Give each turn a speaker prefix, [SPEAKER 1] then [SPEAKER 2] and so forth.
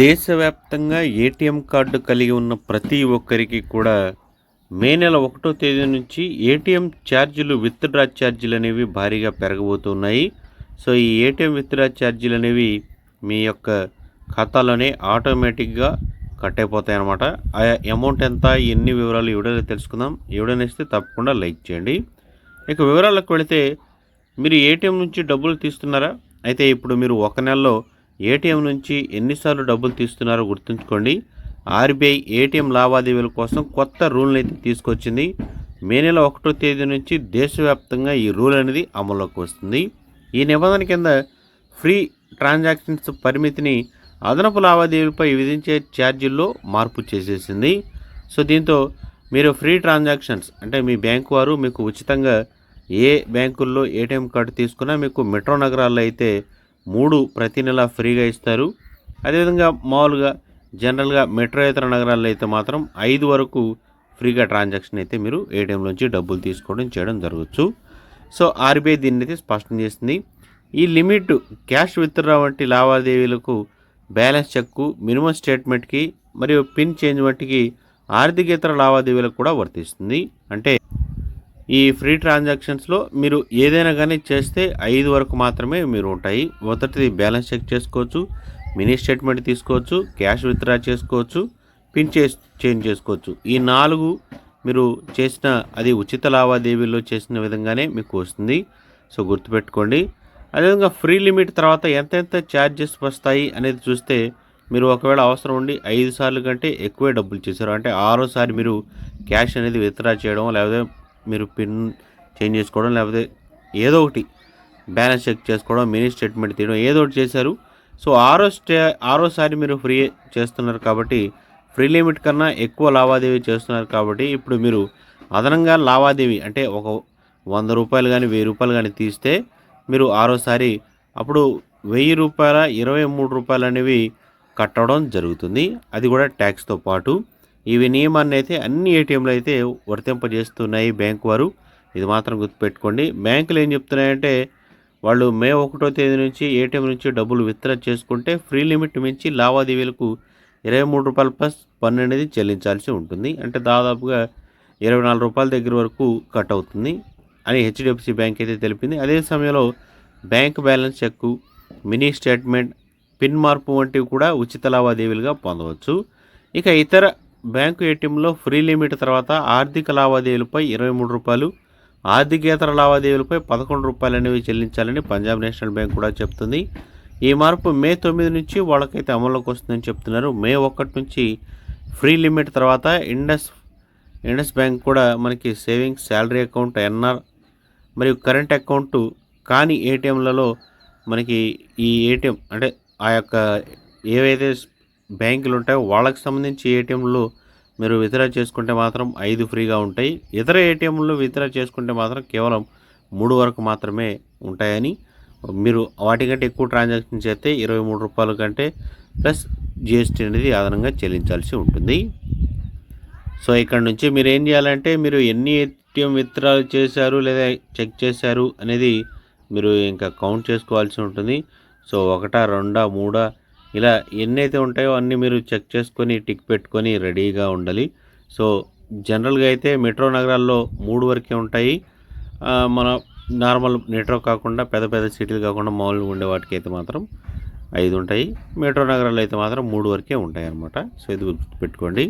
[SPEAKER 1] దేశవ్యాప్తంగా ATM card కలిగి ఉన్న ప్రతి ఒక్కరికి కూడా మే నెల ఒకటో తేదీ నుంచి ఏటీఎం ఛార్జీలు విత్డ్రా ఛార్జీలు అనేవి భారీగా పెరగబోతున్నాయి. సో ఈ ఏటీఎం విత్డ్రా ఛార్జీలు అనేవి మీ యొక్క ఖాతాలోనే ఆటోమేటిక్గా కట్ అయిపోతాయి అన్నమాట. ఆ అమౌంట్ ఎంత ఎన్ని వివరాలు ఎవడైనా తెలుసుకుందాం. ఎవడైనా ఇస్తే తప్పకుండా లైక్ చేయండి. ఇక వివరాలకు వెళితే మీరు ఏటీఎం నుంచి డబ్బులు తీస్తున్నారా? అయితే ఇప్పుడు మీరు ఒక నెలలో ఏటీఎం నుంచి ఎన్నిసార్లు డబ్బులు తీస్తున్నారో గుర్తుంచుకోండి. ఆర్బీఐ ఏటీఎం లావాదేవీల కోసం కొత్త రూల్ని అయితే తీసుకొచ్చింది. మే నెల ఒకటో తేదీ నుంచి దేశవ్యాప్తంగా ఈ రూల్ అనేది అమల్లోకి వస్తుంది. ఈ నిబంధన కింద ఫ్రీ ట్రాన్సాక్షన్స్ పరిమితిని అదనపు లావాదేవీలపై విధించే ఛార్జీల్లో మార్పు చేసేసింది. సో దీంతో మీరు ఫ్రీ ట్రాన్సాక్షన్స్ అంటే మీ బ్యాంకు వారు మీకు ఉచితంగా ఏ బ్యాంకుల్లో ఏటీఎం కార్డు తీసుకున్నా మీకు మెట్రో నగరాల్లో అయితే మూడు ప్రతి నెల ఫ్రీగా ఇస్తారు. అదేవిధంగా మామూలుగా జనరల్గా మెట్రో ఇతర నగరాల్లో అయితే మాత్రం ఐదు వరకు ఫ్రీగా ట్రాన్సాక్షన్ అయితే మీరు ఏటీఎంలోంచి డబ్బులు తీసుకోవడం చేయడం జరగచ్చు. సో ఆర్బీఐ దీన్ని అయితే స్పష్టం చేసింది. ఈ లిమిట్ క్యాష్ విత్డ్రా వంటి లావాదేవీలకు బ్యాలెన్స్ చెక్కు మినిమం స్టేట్మెంట్కి మరియు పిన్ చేంజ్ వంటికి ఆర్థికేతర లావాదేవీలకు కూడా వర్తిస్తుంది. అంటే ఈ ఫ్రీ ట్రాన్సాక్షన్స్లో మీరు ఏదైనా కానీ చేస్తే ఐదు వరకు మాత్రమే మీరు ఉంటాయి. మొదటిది బ్యాలెన్స్ చెక్ చేసుకోవచ్చు మినీ స్టేట్మెంట్ తీసుకోవచ్చు క్యాష్ విత్డ్రా చేసుకోవచ్చు పిన్ చే చేంజ్ చేసుకోవచ్చు. ఈ నాలుగు మీరు చేసిన అది ఉచిత లావాదేవీల్లో చేసిన విధంగానే మీకు వస్తుంది. సో గుర్తుపెట్టుకోండి. అదేవిధంగా ఫ్రీ లిమిట్ తర్వాత ఎంతెంత ఛార్జెస్ వస్తాయి అనేది చూస్తే మీరు ఒకవేళ అవసరం ఉండి ఐదు సార్లు కంటే ఎక్కువే డబ్బులు చేశారు. అంటే ఆరోసారి మీరు క్యాష్ అనేది విత్డ్రా చేయడం లేకపోతే మీరు పిన్ చేంజ్ చేసుకోవడం లేకపోతే ఏదో ఒకటి బ్యాలెన్స్ చెక్ చేసుకోవడం మినీ స్టేట్మెంట్ తీయడం ఏదో ఒకటి చేశారు. సో ఆరో స్టే ఆరోసారి మీరు ఫ్రీ చేస్తున్నారు కాబట్టి ఫ్రీ లిమిట్ కన్నా ఎక్కువ లావాదేవీ చేస్తున్నారు కాబట్టి ఇప్పుడు మీరు అదనంగా లావాదేవీ అంటే ఒక వంద రూపాయలు కానీ వెయ్యి రూపాయలు కానీ తీస్తే మీరు ఆరోసారి అప్పుడు వెయ్యి రూపాయల ఇరవై మూడు రూపాయలు అనేవి కట్టడం జరుగుతుంది. అది కూడా ట్యాక్స్తో పాటు. ఇవి నియమాన్ని అయితే అన్ని ఏటీఎంలు అయితే వర్తింపజేస్తున్నాయి బ్యాంకు వారు. ఇది మాత్రం గుర్తుపెట్టుకోండి. బ్యాంకులు ఏం చెప్తున్నాయంటే వాళ్ళు మే ఒకటో తేదీ నుంచి ఏటీఎం నుంచి డబ్బులు విత్డ్రా చేసుకుంటే ఫ్రీ లిమిట్ మించి లావాదేవీలకు ఇరవై మూడు రూపాయల ప్లస్ పన్ను అనేది చెల్లించాల్సి ఉంటుంది. అంటే దాదాపుగా ఇరవై నాలుగు రూపాయల దగ్గర వరకు కట్ అవుతుంది అని హెచ్డిఎఫ్సి బ్యాంక్ అయితే తెలిపింది. అదే సమయంలో bank balance check mini statement pin మార్పు వంటివి కూడా ఉచిత లావాదేవీలుగా పొందవచ్చు. ఇక ఇతర బ్యాంకు ఏటీఎంలో ఫ్రీ లిమిట్ తర్వాత ఆర్థిక లావాదేవీలపై ఇరవై మూడు రూపాయలు ఆర్థికేతర లావాదేవీలపై పదకొండు రూపాయలు అనేవి చెల్లించాలని పంజాబ్ నేషనల్ బ్యాంక్ కూడా చెప్తుంది. ఈ మార్పు మే తొమ్మిది నుంచి వాళ్ళకైతే అమల్లోకి వస్తుందని చెప్తున్నారు. మే ఒకటి నుంచి ఫ్రీ లిమిట్ తర్వాత ఇండస్ ఇండస్ బ్యాంక్ కూడా మనకి సేవింగ్స్ శాలరీ అకౌంట్ ఎన్ఆర్ మరియు కరెంట్ అకౌంట్ కాని ఏటీఎంలలో మనకి ఈ ఏటీఎం అంటే ఆ యొక్క ఏవైతే బ్యాంకులు ఉంటాయి వాళ్ళకి సంబంధించి ఏటీఎంలు మీరు విత్డ్రా చేసుకుంటే మాత్రం ఐదు ఫ్రీగా ఉంటాయి. ఇతర ఏటీఎంలు విత్డ్రా చేసుకుంటే మాత్రం కేవలం మూడు వరకు మాత్రమే ఉంటాయని మీరు వాటికంటే ఎక్కువ ట్రాన్సాక్షన్ చేస్తే ఇరవై మూడు రూపాయల కంటే ప్లస్ జిఎస్టీ అనేది అదనంగా చెల్లించాల్సి ఉంటుంది. సో ఇక్కడ నుంచి మీరు ఏం చేయాలంటే మీరు ఎన్ని ఏటీఎం విత్డ్రాలు చేశారు లేదా చెక్ చేశారు అనేది మీరు ఇంకా కౌంట్ చేసుకోవాల్సి ఉంటుంది. సో ఒకటా రెండా మూడా ఇలా ఎన్నైతే ఉంటాయో అన్నీ మీరు చెక్ చేసుకొని టిక్ పెట్టుకొని రెడీగా ఉండాలి. సో జనరల్గా అయితే మెట్రో నగరాల్లో మూడు వరకే ఉంటాయి. మన నార్మల్ మెట్రో కాకుండా పెద్ద పెద్ద సిటీలు కాకుండా మామూలుగా ఉండే వాటికి అయితే మాత్రం ఐదు ఉంటాయి. మెట్రో నగరాల్లో అయితే మాత్రం మూడు వరకే ఉంటాయి అన్నమాట సో ఇది గుర్తుపెట్టుకోండి.